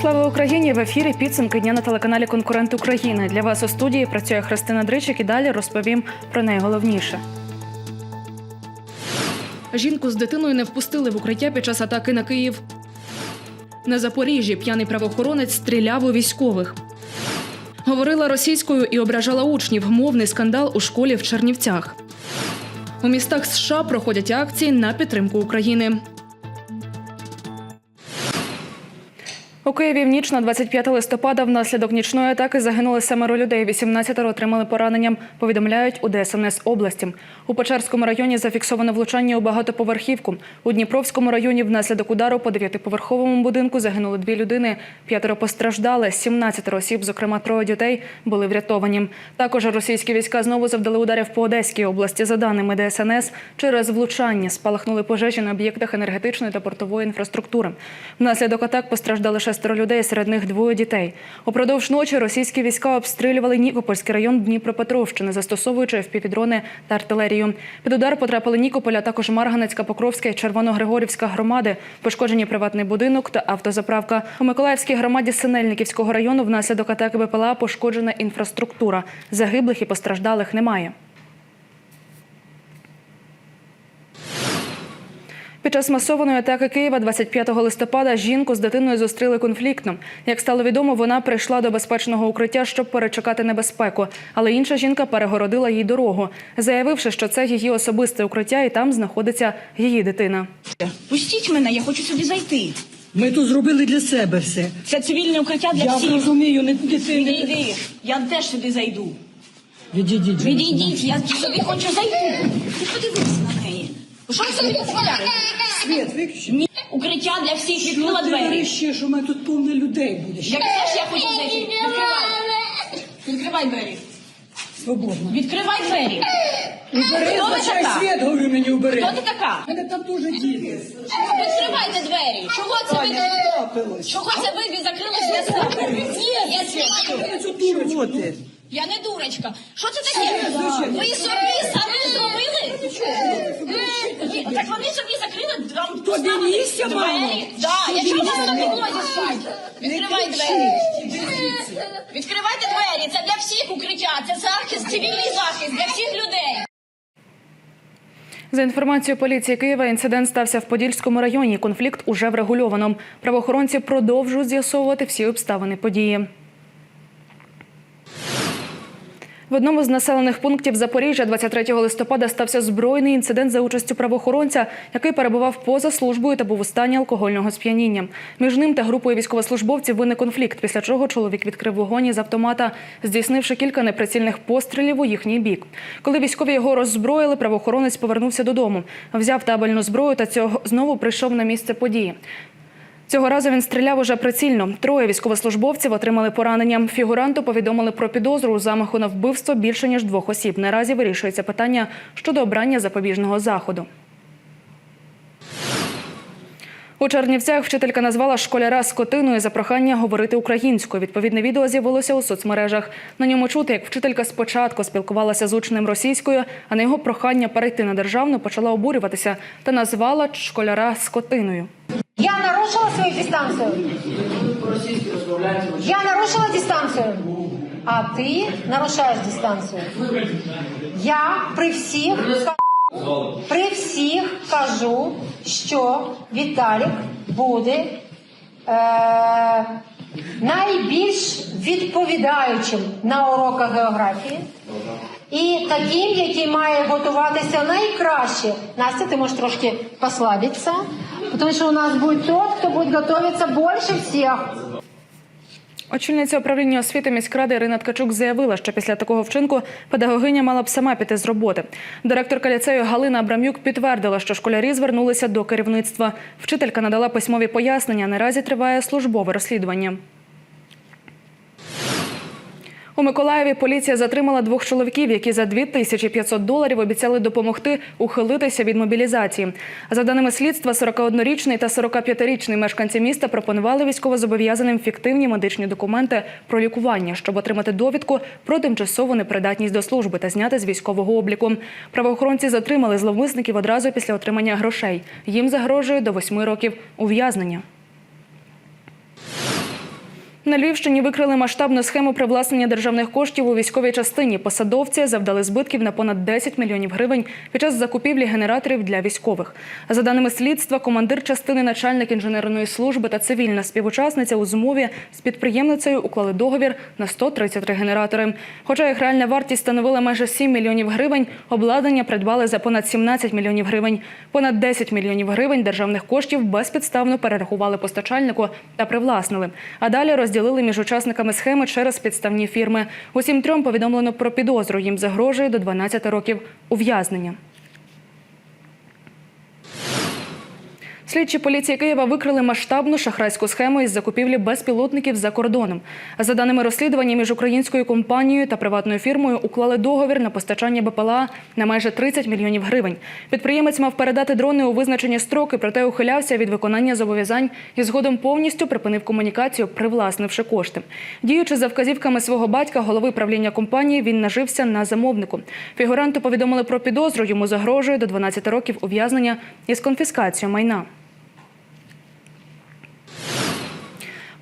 Слава Україні! В ефірі підсумки дня на телеканалі Конкурент України. Для вас у студії працює Христина Дричик і далі розповім про найголовніше. Жінку з дитиною не впустили в укриття під час атаки на Київ. На Запоріжжі п'яний правоохоронець стріляв у військових. Говорила російською і ображала учнів. Мовний скандал у школі в Чернівцях. У містах США проходять акції на підтримку України. У Києві в ніч на 25 листопада внаслідок нічної атаки загинули семеро людей. 18 отримали поранення. Повідомляють у ДСНС області. У Печерському районі зафіксовано влучання у багатоповерхівку. У Дніпровському районі внаслідок удару по дев'ятиповерховому будинку загинули дві людини. П'ятеро постраждали. 17 осіб, зокрема троє дітей, були врятовані. Також російські війська знову завдали ударів по Одеській області. За даними ДСНС, через влучання спалахнули пожежі на об'єктах енергетичної та портової інфраструктури. Внаслідок атак постраждали шестеро людей, серед них двоє дітей. Упродовж ночі російські війська обстрілювали Нікопольський район Дніпропетровщини, застосовуючи впівдрони та артилерію. Під удар потрапили Нікополь, а також Марганецька, Покровська і Червоногригорівська громади. Пошкоджені приватний будинок та автозаправка. У Миколаївській громаді Синельниківського району внаслідок атаки БПЛА пошкоджена інфраструктура. Загиблих і постраждалих немає. Під час масованої атаки Києва 25 листопада жінку з дитиною зустріли конфліктно. Як стало відомо, вона прийшла до безпечного укриття, щоб перечекати небезпеку. Але інша жінка перегородила їй дорогу, заявивши, що це її особисте укриття і там знаходиться її дитина. Пустіть мене, я хочу сюди зайти. Ми тут зробили для себе все. Це цивільне укриття для Я всіх. розумію, не дитини. Відійди, я теж сюди зайду. Відійдіть. Відійдіть, я сюди хочу зайти. Ти подивись на неї. Що ви собі дозволяєте? Світ, виключи. Укриття для всіх відкрила ти двері. ще, що ми тут повно людей буде? Я теж я хочу зайти. Відкривай. Відкривай двері. Свободно. Відкривай двері. Убери, Хто ви зачай така? світ, говорю мені, убери. Хто ти така? У мене там дуже діти. Відкривайте двері. Чого це ви трапилось. Чого це ви закрились для себе? Ні, я. Цю дурочку. ти? Я не дурочка. Що це таке? Ви собі самі зробили? Так вони собі закрили місця мало? двері. Да, я чого вас на підлозі спать? Відкривай двері. Відкривайте двері. Це для всіх укриття. Це захист, цивільний захист для всіх людей. За інформацією поліції Києва, інцидент стався в Подільському районі. Конфлікт уже врегульовано. Правоохоронці продовжують з'ясовувати всі обставини події. В одному з населених пунктів Запоріжжя 23 листопада стався збройний інцидент за участю правоохоронця, який перебував поза службою та був у стані алкогольного сп'яніння. Між ним та групою військовослужбовців виник конфлікт, після чого чоловік відкрив вогонь із автомата, здійснивши кілька неприцільних пострілів у їхній бік. Коли військові його роззброїли, правоохоронець повернувся додому, взяв табельну зброю та цього знову прийшов на місце події. Цього разу він стріляв уже прицільно. Троє військовослужбовців отримали поранення. Фігуранту повідомили про підозру у замаху на вбивство більше ніж двох осіб. Наразі вирішується питання щодо обрання запобіжного заходу. У Чернівцях вчителька назвала школяра скотиною за прохання говорити українською. Відповідне відео з'явилося у соцмережах. На ньому чути, як вчителька спочатку спілкувалася з учнем російською, а на його прохання перейти на державну почала обурюватися та назвала школяра скотиною. Я нарушила свою дистанцию. Я нарушила дистанцию. А ты нарушаешь дистанцію. Я при всіх при всіх кажу, що Віталік буде е, найбільш відповідаючим на уроках географії. І таким, який має готуватися найкраще. Настя, ти можеш трошки послабитися, тому що у нас буде тот, хто буде готуватися більше всіх. Очільниця управління освіти міськради Ірина Ткачук заявила, що після такого вчинку педагогиня мала б сама піти з роботи. Директорка ліцею Галина Абрамюк підтвердила, що школярі звернулися до керівництва. Вчителька надала письмові пояснення. Наразі триває службове розслідування. У Миколаєві поліція затримала двох чоловіків, які за 2500 доларів обіцяли допомогти ухилитися від мобілізації. За даними слідства, 41-річний та 45-річний мешканці міста пропонували військовозобов'язаним фіктивні медичні документи про лікування, щоб отримати довідку про тимчасову непридатність до служби та зняти з військового обліку. Правоохоронці затримали зловмисників одразу після отримання грошей. Їм загрожує до 8 років ув'язнення. На Львівщині викрили масштабну схему привласнення державних коштів у військовій частині. Посадовці завдали збитків на понад 10 мільйонів гривень під час закупівлі генераторів для військових. За даними слідства, командир частини, начальник інженерної служби та цивільна співучасниця у змові з підприємницею уклали договір на 133 генератори. Хоча їх реальна вартість становила майже 7 мільйонів гривень, обладнання придбали за понад 17 мільйонів гривень. Понад 10 мільйонів гривень державних коштів безпідставно перерахували постачальнику та привласнили. А далі розділили між учасниками схеми через підставні фірми. Усім трьом повідомлено про підозру. Їм загрожує до 12 років ув'язнення. Слідчі поліції Києва викрили масштабну шахрайську схему із закупівлі безпілотників за кордоном. За даними розслідування, між українською компанією та приватною фірмою уклали договір на постачання БПЛА на майже 30 мільйонів гривень. Підприємець мав передати дрони у визначені строки, проте ухилявся від виконання зобов'язань і згодом повністю припинив комунікацію, привласнивши кошти. Діючи за вказівками свого батька, голови правління компанії, він нажився на замовнику. Фігуранту повідомили про підозру. Йому загрожує до 12 років ув'язнення із конфіскацією майна.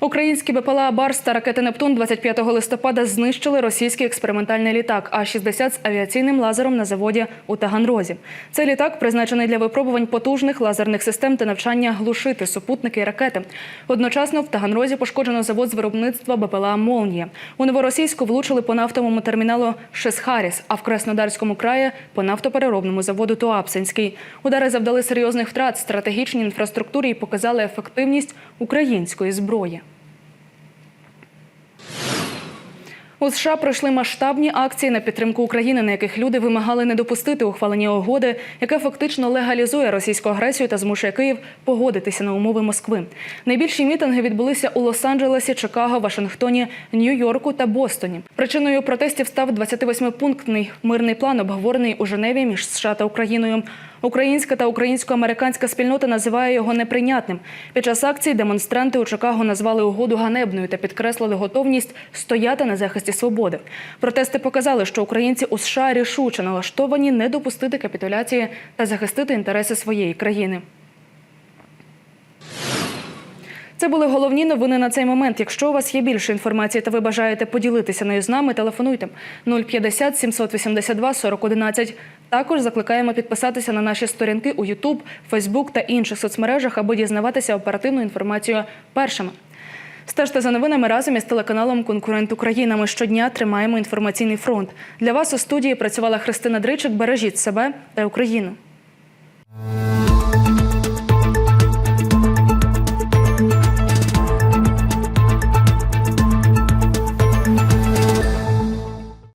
Українські БПЛА «Барс» та ракети «Нептун» 25 листопада знищили російський експериментальний літак А-60 з авіаційним лазером на заводі у Таганрозі. Цей літак призначений для випробувань потужних лазерних систем та навчання глушити супутники і ракети. Одночасно в Таганрозі пошкоджено завод з виробництва БПЛА «Молнія». У Новоросійську влучили по нафтовому терміналу «Шесхаріс», а в Краснодарському краї – по нафтопереробному заводу «Туапсинський». Удари завдали серйозних втрат стратегічній інфраструктурі і показали ефективність української зброї. У США пройшли масштабні акції на підтримку України, на яких люди вимагали не допустити ухвалення угоди, яка фактично легалізує російську агресію та змушує Київ погодитися на умови Москви. Найбільші мітинги відбулися у Лос-Анджелесі, Чикаго, Вашингтоні, Нью-Йорку та Бостоні. Причиною протестів став 28-пунктний мирний план, обговорений у Женеві між США та Україною. Українська та українсько-американська спільнота називає його неприйнятним. Під час акції демонстранти у Чикаго назвали угоду ганебною та підкреслили готовність стояти на захисті свободи. Протести показали, що українці у США рішуче налаштовані не допустити капітуляції та захистити інтереси своєї країни. Це були головні новини на цей момент. Якщо у вас є більше інформації та ви бажаєте поділитися нею з нами, телефонуйте 050 782 4011. Також закликаємо підписатися на наші сторінки у YouTube, Facebook та інших соцмережах, аби дізнаватися оперативну інформацію першими. Стежте за новинами разом із телеканалом Конкурент Україна. Ми щодня тримаємо інформаційний фронт. Для вас у студії працювала Христина Дричик. Бережіть себе та Україну.